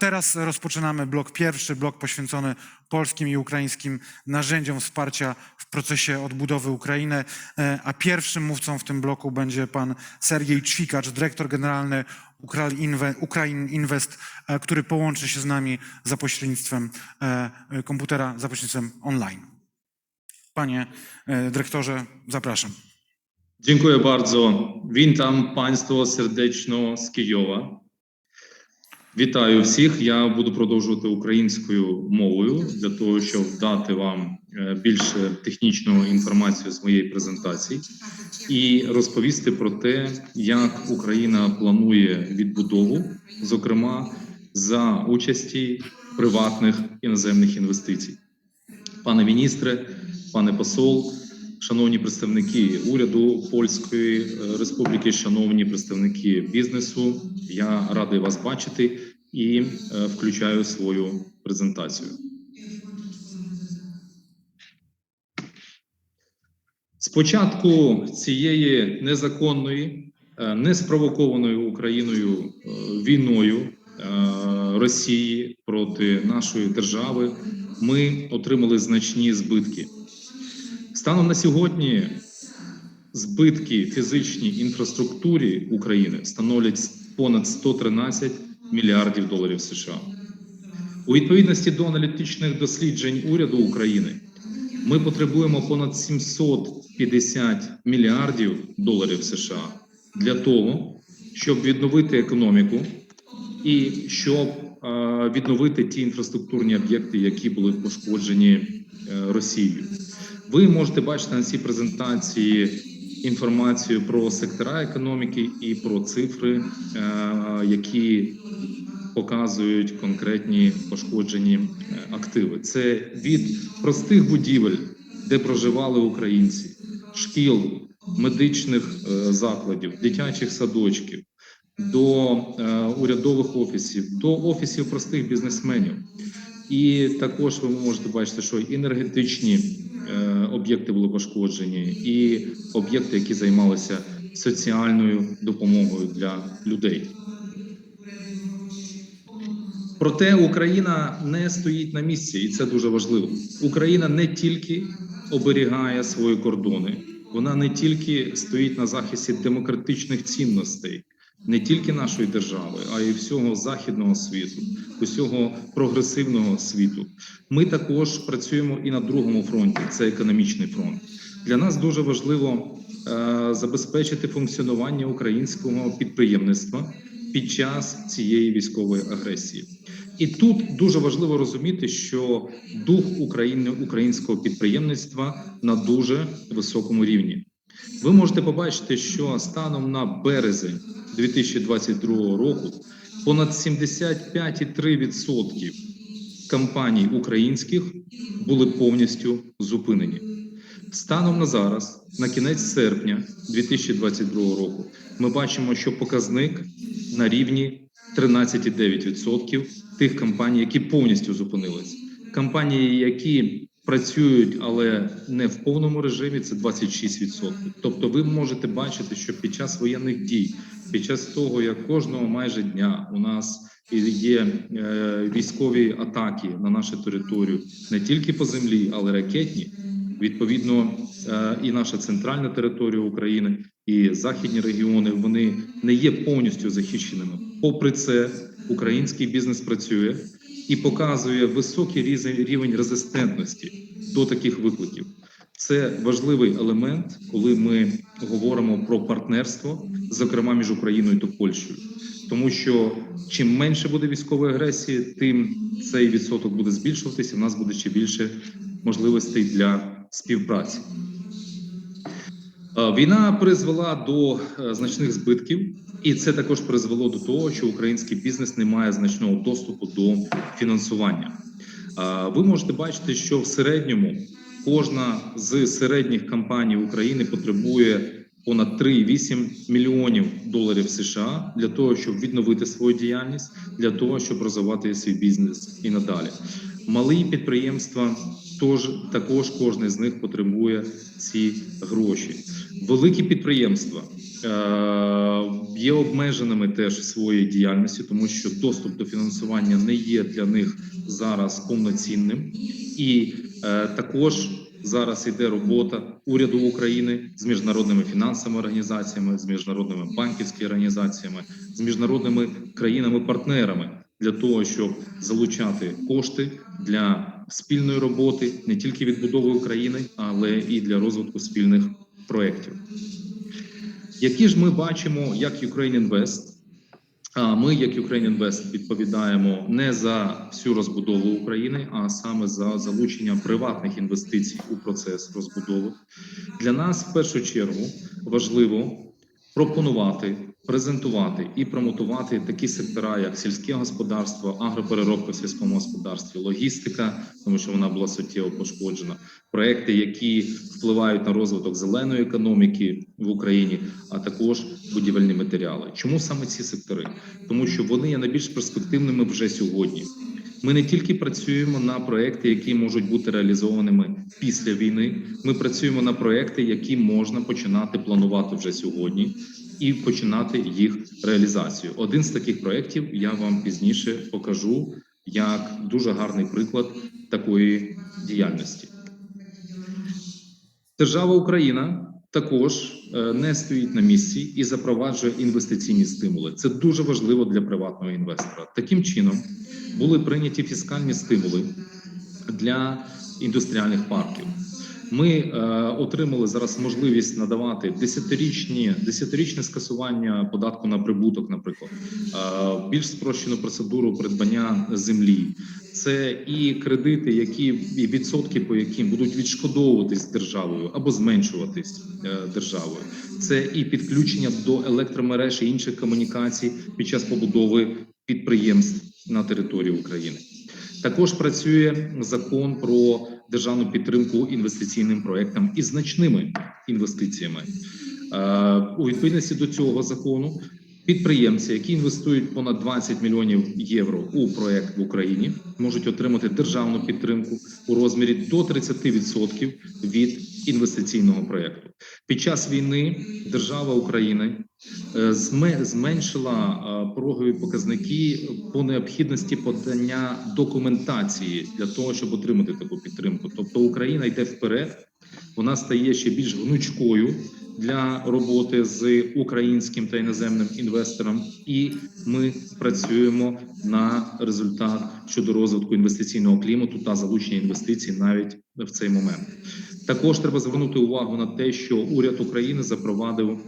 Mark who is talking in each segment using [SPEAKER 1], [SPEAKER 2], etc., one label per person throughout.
[SPEAKER 1] teraz rozpoczynamy blok pierwszy, blok poświęcony polskim i ukraińskim narzędziom wsparcia w procesie odbudowy Ukrainy, e, a pierwszym mówcą w tym bloku będzie pan Sergiej Ćwikacz, dyrektor generalny Ukrain Invest, e, który połączy się z nami za pośrednictwem e, komputera, za pośrednictwem online. Panie dyrektorze, zapraszam.
[SPEAKER 2] Dziękuję bardzo. Witam Państwa serdecznie z Kijowa. Вітаю всіх. Я буду продовжувати українською мовою для того, щоб дати вам е, більше технічної інформації з моєї презентації і розповісти про те, як Україна планує відбудову, зокрема за участі приватних іноземних інвестицій. Пане міністре, пане посол, шановні представники уряду Польської е, Республіки, шановні представники бізнесу, я радий вас бачити і е, включаю свою презентацію. Спочатку цієї незаконної, е, неспровокованої Україною війною Росії проти нашої держави ми отримали значні збитки. Станом на сьогодні збитки фізичній інфраструктурі України становлять понад 113 мільярдів доларів США. У відповідності до аналітичних досліджень уряду України ми потребуємо понад 750 мільярдів доларів США для того, щоб відновити економіку і щоб е, відновити ті інфраструктурні об'єкти, які були пошкоджені е, Росією. Ви можете бачити на цій презентації інформацію про сектора економіки і про цифри, е, які показують конкретні пошкоджені е, активи. Це від простих будівель, де проживали українці, шкіл, медичних е, закладів, дитячих садочків, до е, урядових офісів, до офісів простих бізнесменів. І також ви можете бачити, що енергетичні об'єкти були пошкоджені, і об'єкти, які займалися соціальною допомогою для людей. Проте Україна не стоїть на місці, і це дуже важливо. Україна не тільки оберігає свої кордони, вона не тільки стоїть на захисті демократичних цінностей, не тільки нашої держави, а й всього західного світу, усього прогресивного світу. Ми також працюємо і на другому фронті це економічний фронт. Для нас дуже важливо е, забезпечити функціонування українського підприємництва під час цієї військової агресії. І тут дуже важливо розуміти, що дух України українського підприємництва на дуже високому рівні. Ви можете побачити, що станом на березень 2022 року понад 75,3% компаній українських були повністю зупинені. Станом на зараз, на кінець серпня 2022 року, ми бачимо, що показник на рівні 13,9% тих компаній, які повністю зупинились. Компанії, які працюють, але не в повному режимі, це 26%. Тобто, ви можете бачити, що під час воєнних дій, під час того, як кожного майже дня у нас є е, військові атаки на нашу територію не тільки по землі, але ракетні. Відповідно, е, і наша центральна територія України, і західні регіони вони не є повністю захищеними. Попри це, український бізнес працює і показує високий рівень резистентності до таких викликів. Це важливий елемент, коли ми говоримо про партнерство, зокрема між Україною та Польщею. Тому що чим менше буде військової агресії, тим цей відсоток буде збільшуватися. в нас буде ще більше можливостей для співпраці. Е, Війна призвела до е, значних збитків, і це також призвело до того, що український бізнес не має значного доступу до фінансування. Е, Ви можете бачити, що в середньому кожна з середніх компаній України потребує понад 3,8 мільйонів доларів США для того, щоб відновити свою діяльність, для того, щоб розвивати свій бізнес і надалі. Малі підприємства тож також кожен з них потребує ці гроші. Великі підприємства е, є обмеженими теж своєю діяльністю, тому що доступ до фінансування не є для них зараз повноцінним, і е, також зараз йде робота уряду України з міжнародними фінансовими організаціями, з міжнародними банківськими організаціями, з міжнародними країнами-партнерами для того, щоб залучати кошти для спільної роботи не тільки відбудови України, але і для розвитку спільних проєктів. Які ж ми бачимо, як Ukraine Invest, а ми, як Ukraine Invest, відповідаємо не за всю розбудову України, а саме за залучення приватних інвестицій у процес розбудови. Для нас в першу чергу важливо пропонувати, презентувати і промотувати такі сектора, як сільське господарство, агропереробка в сільському господарстві, логістика, тому що вона була суттєво пошкоджена, проекти, які впливають на розвиток зеленої економіки в Україні, а також будівельні матеріали. Чому саме ці сектори? Тому що вони є найбільш перспективними вже сьогодні. Ми не тільки працюємо на проекти, які можуть бути реалізованими після війни. Ми працюємо на проекти, які можна починати планувати вже сьогодні, і починати їх реалізацію. Один з таких проєктів я вам пізніше покажу як дуже гарний приклад такої діяльності. Держава Україна також е, не стоїть на місці і запроваджує інвестиційні стимули. Це дуже важливо для приватного інвестора. Таким чином були прийняті фіскальні стимули для індустріальних парків. Ми е, отримали зараз можливість надавати десятирічні десятирічне скасування податку на прибуток, наприклад, е, більш спрощену процедуру придбання землі. Це і кредити, які і відсотки, по яким будуть відшкодовуватись державою або зменшуватись е, державою. Це і підключення до електромереж і інших комунікацій під час побудови підприємств на території України. Також працює закон про державну підтримку інвестиційним проектам і значними інвестиціями. Е, У відповідності до цього закону підприємці, які інвестують понад 20 мільйонів євро у проект в Україні, можуть отримати державну підтримку у розмірі до 30% від інвестиційного проекту. Під час війни держава України е, зменшила е, порогові показники по необхідності подання документації для того, щоб отримати таку підтримку. Тобто Україна йде вперед, вона стає ще більш гнучкою для роботи з українським та іноземним інвестором, і ми працюємо на результат щодо розвитку інвестиційного клімату та залучення інвестицій навіть в цей момент. Також треба звернути увагу на те, що уряд України запровадив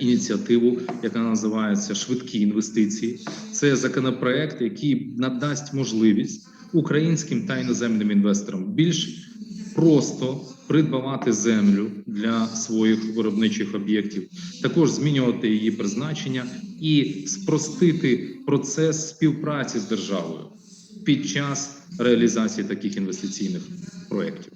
[SPEAKER 2] ініціативу, яка називається швидкі інвестиції. Це законопроект, який надасть можливість українським та іноземним інвесторам більш просто придбавати землю для своїх виробничих об'єктів, також змінювати її призначення і спростити процес співпраці з державою під час реалізації таких інвестиційних проєктів.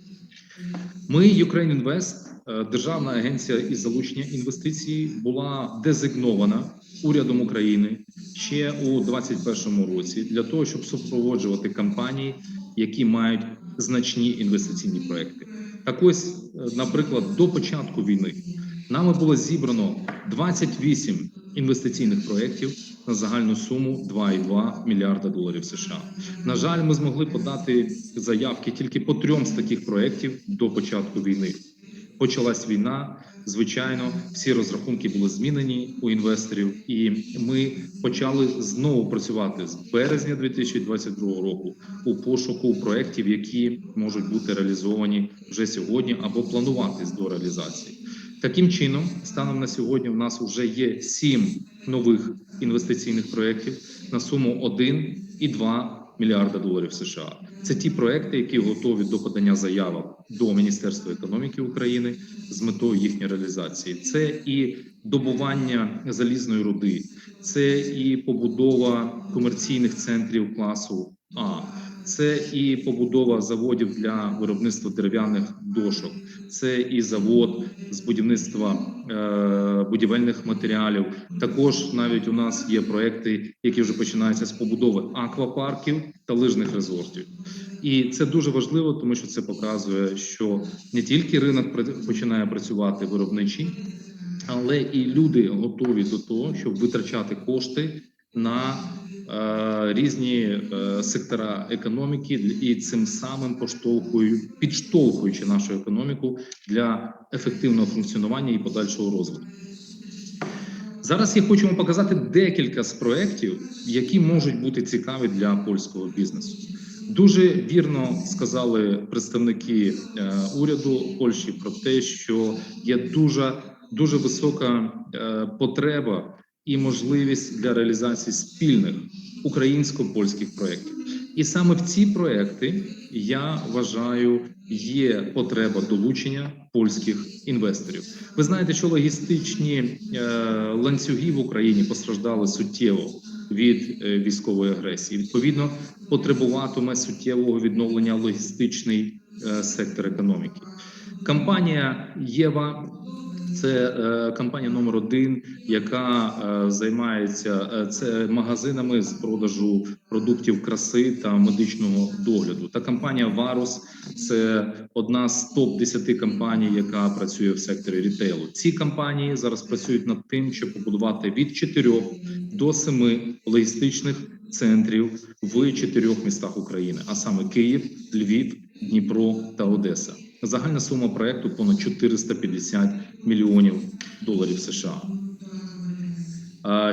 [SPEAKER 2] Ми, Ukraine Invest, е, державна агенція із залучення інвестицій, була дезигнована урядом України ще у 2021 році для того, щоб супроводжувати компанії, які мають значні інвестиційні проекти. Так ось, е, наприклад, до початку війни нами було зібрано 28 інвестиційних проєктів на загальну суму 2,2 мільярда доларів США. На жаль, ми змогли подати заявки тільки по трьом з таких проєктів до початку війни. Почалась війна. Звичайно, всі розрахунки були змінені у інвесторів, і ми почали знову працювати з березня 2022 року у пошуку проєктів, які можуть бути реалізовані вже сьогодні або плануватись до реалізації. Таким чином, станом на сьогодні, в нас вже є сім нових інвестиційних проєктів на суму 1,2 мільярда доларів США. Це ті проекти, які готові до подання заявок до Міністерства економіки України з метою їхньої реалізації. Це і добування залізної руди, це і побудова комерційних центрів класу А, Це і побудова заводів для виробництва дерев'яних дошок, це і завод з будівництва е, будівельних матеріалів. Також навіть у нас є проекти, які вже починаються з побудови аквапарків та лижних резортів. І це дуже важливо, тому що це показує, що не тільки ринок починає працювати виробничий, але і люди готові до того, щоб витрачати кошти на е, різні е, сектора економіки і цим самим поштовхую, підштовхуючи нашу економіку для ефективного функціонування і подальшого розвитку. Зараз я хочу вам показати декілька з проєктів, які можуть бути цікаві для польського бізнесу. Дуже вірно сказали представники е, уряду Польщі про те, що є дуже дуже висока е, потреба і можливість для реалізації спільних українсько-польських проєктів. І саме в ці проекти я вважаю є потреба долучення польських інвесторів. Ви знаєте, що логістичні е, ланцюги в Україні постраждали суттєво від е, військової агресії. Відповідно, потребуватиме суттєвого відновлення логістичний е, сектор економіки. Компанія Єва це е, компанія номер один, яка е, займається е, це магазинами з продажу продуктів краси та медичного догляду. Та компанія Варус це одна з топ 10 компаній, яка працює в секторі рітейлу. Ці компанії зараз працюють над тим, щоб побудувати від 4 до 7 логістичних центрів в чотирьох містах України, а саме Київ, Львів, Дніпро та Одеса. Загальна сума проекту понад 450 мільйонів доларів США.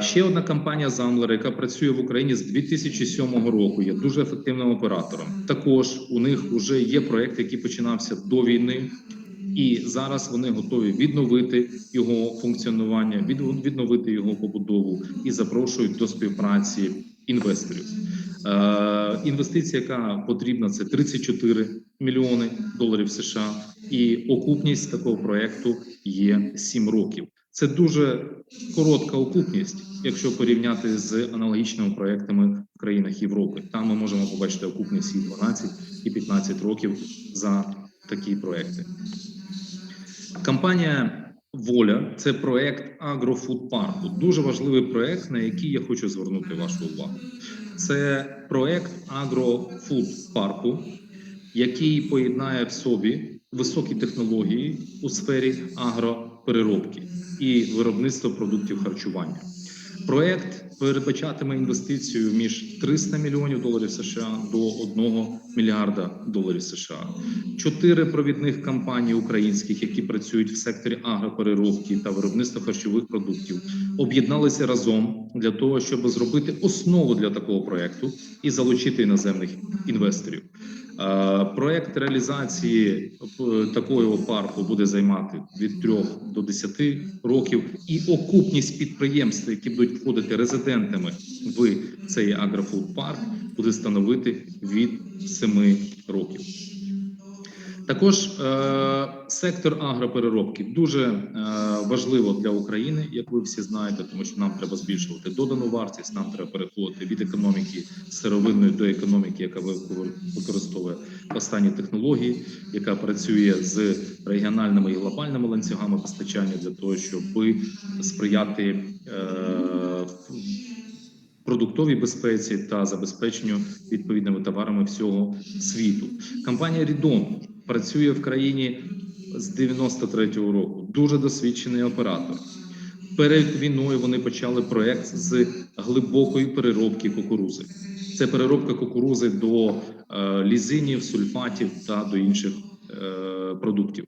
[SPEAKER 2] Ще одна компанія Замлер, яка працює в Україні з 2007 року, є дуже ефективним оператором. Також у них вже є проект, який починався до війни, і зараз вони готові відновити його функціонування, відновити його побудову і запрошують до співпраці інвесторів. Е, Інвестиція, яка потрібна, це 34 мільйони доларів США, і окупність такого проекту є 7 років. Це дуже коротка окупність, якщо порівняти з аналогічними проектами в країнах Європи. Там ми можемо побачити окупність і 12, і 15 років за такі проекти. Компанія Воля це проект агрофудпарку. Дуже важливий проект, на який я хочу звернути вашу увагу. Це проект агрофудпарку, який поєднає в собі високі технології у сфері агропереробки і виробництва продуктів харчування. Проект передбачатиме інвестицію між 300 мільйонів доларів США до 1 мільярда доларів США. Чотири провідних компанії українських, які працюють в секторі агропереробки та виробництва харчових продуктів, об'єдналися разом для того, щоб зробити основу для такого проекту і залучити іноземних інвесторів. Е, Проект реалізації е, такого парку буде займати від 3 до 10 років, і окупність підприємств, які будуть входити резидентами в цей агрофуд-парк, буде становити від 7 років. Також е, сектор агропереробки дуже е, важливо для України, як ви всі знаєте, тому що нам треба збільшувати додану вартість. Нам треба переходити від економіки сировинної до економіки, яка ви- використовує останні технології, яка працює з регіональними і глобальними ланцюгами постачання для того, щоб сприяти е, продуктовій безпеці та забезпеченню відповідними товарами всього світу. Компанія Рідон працює в країні з 93-го року. Дуже досвідчений оператор. Перед війною вони почали проект з глибокої переробки кукурузи. Це переробка кукурузи до е, лізинів, сульфатів та до інших е, продуктів.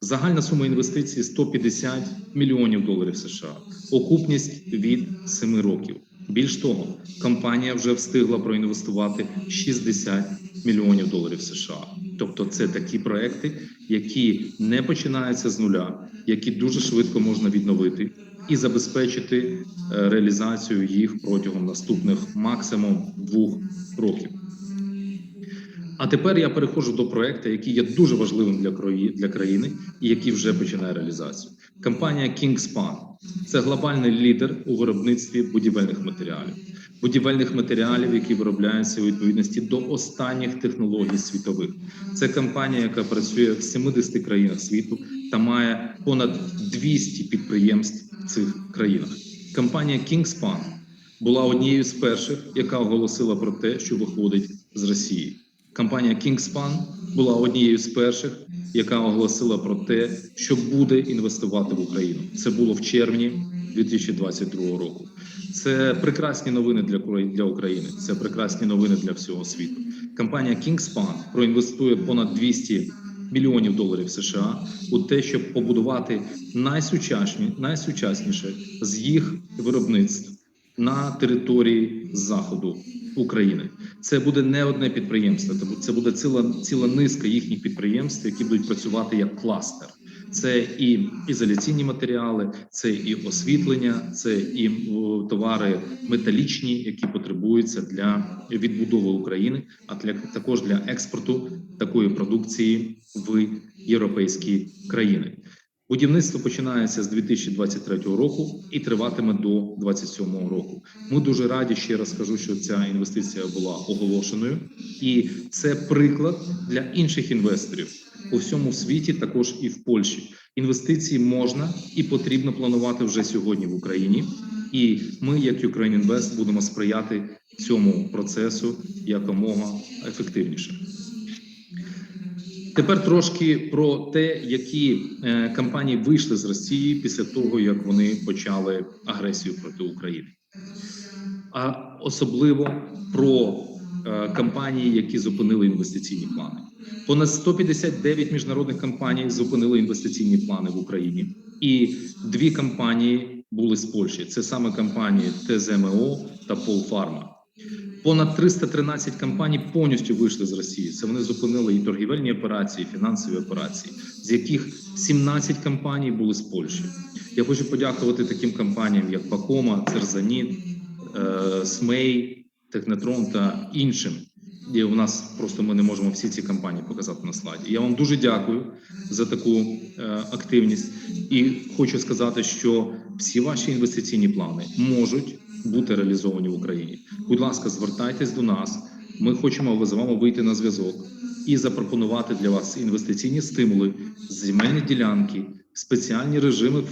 [SPEAKER 2] Загальна сума інвестицій 150 мільйонів доларів США, окупність від 7 років. Більш того, компанія вже встигла проінвестувати 60 мільйонів доларів США. Тобто, це такі проекти, які не починаються з нуля, які дуже швидко можна відновити і забезпечити е, реалізацію їх протягом наступних максимум двох років. А тепер я переходжу до проекту, який є дуже важливим для для країни і який вже починає реалізацію. Компанія Kingspan – це глобальний лідер у виробництві будівельних матеріалів, будівельних матеріалів, які виробляються у відповідності до останніх технологій світових. Це компанія, яка працює в 70 країнах світу та має понад 200 підприємств в цих країнах. Компанія Kingspan була однією з перших, яка оголосила про те, що виходить з Росії. Компанія Kingspan була однією з перших, яка оголосила про те, що буде інвестувати в Україну. Це було в червні 2022 року. Це прекрасні новини для для України. Це прекрасні новини для всього світу. Компанія Kingspan проінвестує понад 200 мільйонів доларів США у те, щоб побудувати найсучасні, найсучасніше з їх виробництв на території заходу України. Це буде не одне підприємство, це буде ціла ціла низка їхніх підприємств, які будуть працювати як кластер. Це і ізоляційні матеріали, це і освітлення, це і товари металічні, які потребуються для відбудови України, а для також для експорту такої продукції в європейські країни. Будівництво починається з 2023 року і триватиме до 2027 року. Ми дуже раді ще раз скажу, що ця інвестиція була оголошеною, і це приклад для інших інвесторів у всьому світі, також і в Польщі. Інвестиції можна і потрібно планувати вже сьогодні в Україні. І ми, як Ukraine Invest, будемо сприяти цьому процесу якомога ефективніше. Тепер трошки про те, які е, компанії вийшли з Росії після того, як вони почали агресію проти України, а особливо про е, компанії, які зупинили інвестиційні плани. Понад 159 міжнародних компаній зупинили інвестиційні плани в Україні, і дві компанії були з Польщі. Це саме компанії ТЗМО та Полфарма. Понад 313 компаній повністю вийшли з Росії. Це вони зупинили і торгівельні операції, і фінансові операції, з яких 17 компаній були з Польщі. Я хочу подякувати таким компаніям, як Бакома, Церзаніт, е, Смей, Технетрон та іншим. І у нас просто ми не можемо всі ці компанії показати на слайді. Я вам дуже дякую за таку е, активність і хочу сказати, що всі ваші інвестиційні плани можуть бути реалізовані в Україні. Будь ласка, звертайтесь до нас. Ми хочемо з вами вийти на зв'язок і запропонувати для вас інвестиційні стимули, земельні ділянки, спеціальні режими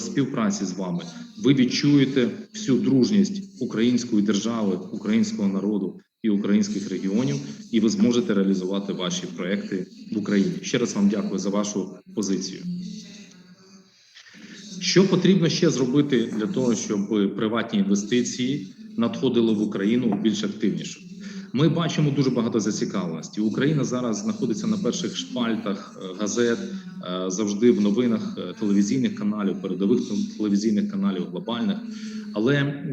[SPEAKER 2] співпраці з вами. Ви відчуєте всю дружність української держави, українського народу і українських регіонів, і ви зможете реалізувати ваші проекти в Україні. Ще раз вам дякую за вашу позицію. Що потрібно ще зробити для того, щоб приватні інвестиції надходили в Україну більш активніше? Ми бачимо дуже багато зацікавленості. Україна зараз знаходиться на перших шпальтах е, газет, е, завжди в новинах е, телевізійних каналів, передових телевізійних каналів, глобальних. Але е,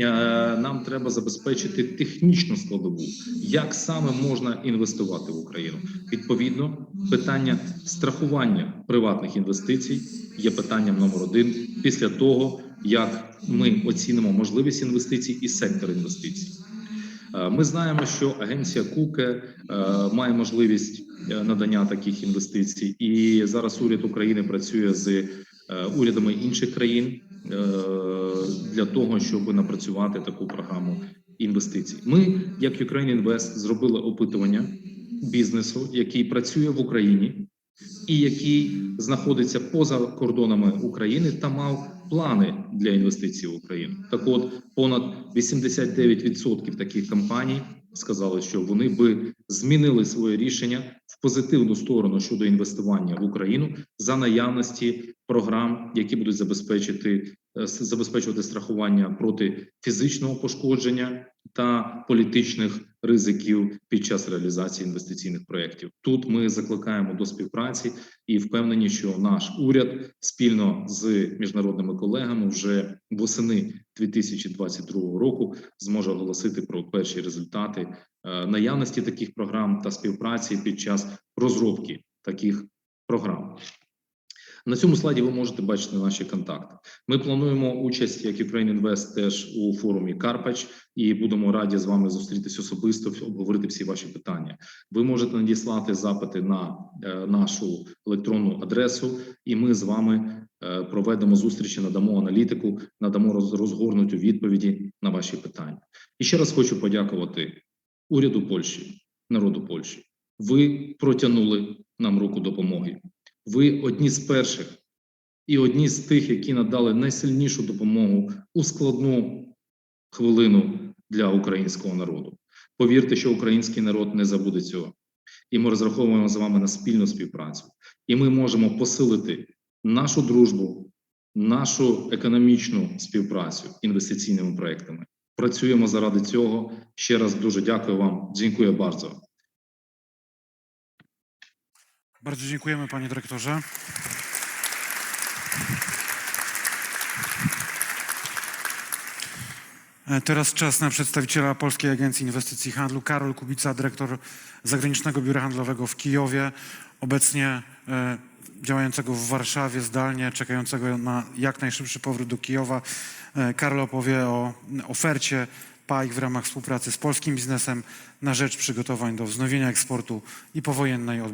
[SPEAKER 2] нам треба забезпечити технічну складову, як саме можна інвестувати в Україну. Відповідно, питання страхування приватних інвестицій є питанням номер один після того, як ми оцінимо можливість інвестицій і сектор інвестицій. Е, Ми знаємо, що агенція Куке е, має можливість е, надання таких інвестицій, і зараз уряд України працює з урядами інших країн для того, щоб напрацювати таку програму інвестицій. Ми, як Ukraine Invest, зробили опитування бізнесу, який працює в Україні, і який знаходиться поза кордонами України та мав плани для інвестицій в Україну. Так, от понад 89% таких компаній сказали, що вони би змінили своє рішення в позитивну сторону щодо інвестування в Україну за наявності програм, які будуть забезпечити е, забезпечувати страхування проти фізичного пошкодження та політичних ризиків під час реалізації інвестиційних проєктів. Тут ми закликаємо до співпраці і впевнені, що наш уряд спільно з міжнародними колегами вже восени 2022 року зможе оголосити про перші результати е, наявності таких програм та співпраці під час розробки таких програм. На цьому слайді ви можете бачити наші контакти. Ми плануємо участь як Ukraine Invest теж у форумі Карпач і будемо раді з вами зустрітися особисто, обговорити всі ваші питання. Ви можете надіслати запити на е, нашу електронну адресу, і ми з вами е, проведемо зустрічі, надамо аналітику, надамо роз- розгорнуті відповіді на ваші питання. І ще раз хочу подякувати уряду Польщі, народу Польщі. Ви протягнули нам руку допомоги. Ви одні з перших і одні з тих, які надали найсильнішу допомогу у складну хвилину для українського народу. Повірте, що український народ не забуде цього. І ми розраховуємо з вами на спільну співпрацю. І ми можемо посилити нашу дружбу, нашу економічну співпрацю інвестиційними проектами. Працюємо заради цього. Ще раз дуже дякую вам. Дякую bardzo.
[SPEAKER 1] Bardzo dziękujemy, panie dyrektorze. E, Teraz czas na przedstawiciela Polskiej Agencji Inwestycji i Handlu, Karol Kubica, dyrektor Zagranicznego Biura Handlowego w Kijowie, obecnie e, działającego w Warszawie zdalnie, czekającego na jak najszybszy powrót do Kijowa. E, Karol opowie o ofercie PAIK w ramach współpracy z polskim biznesem na rzecz przygotowań do wznowienia eksportu i powojennej odbudowy.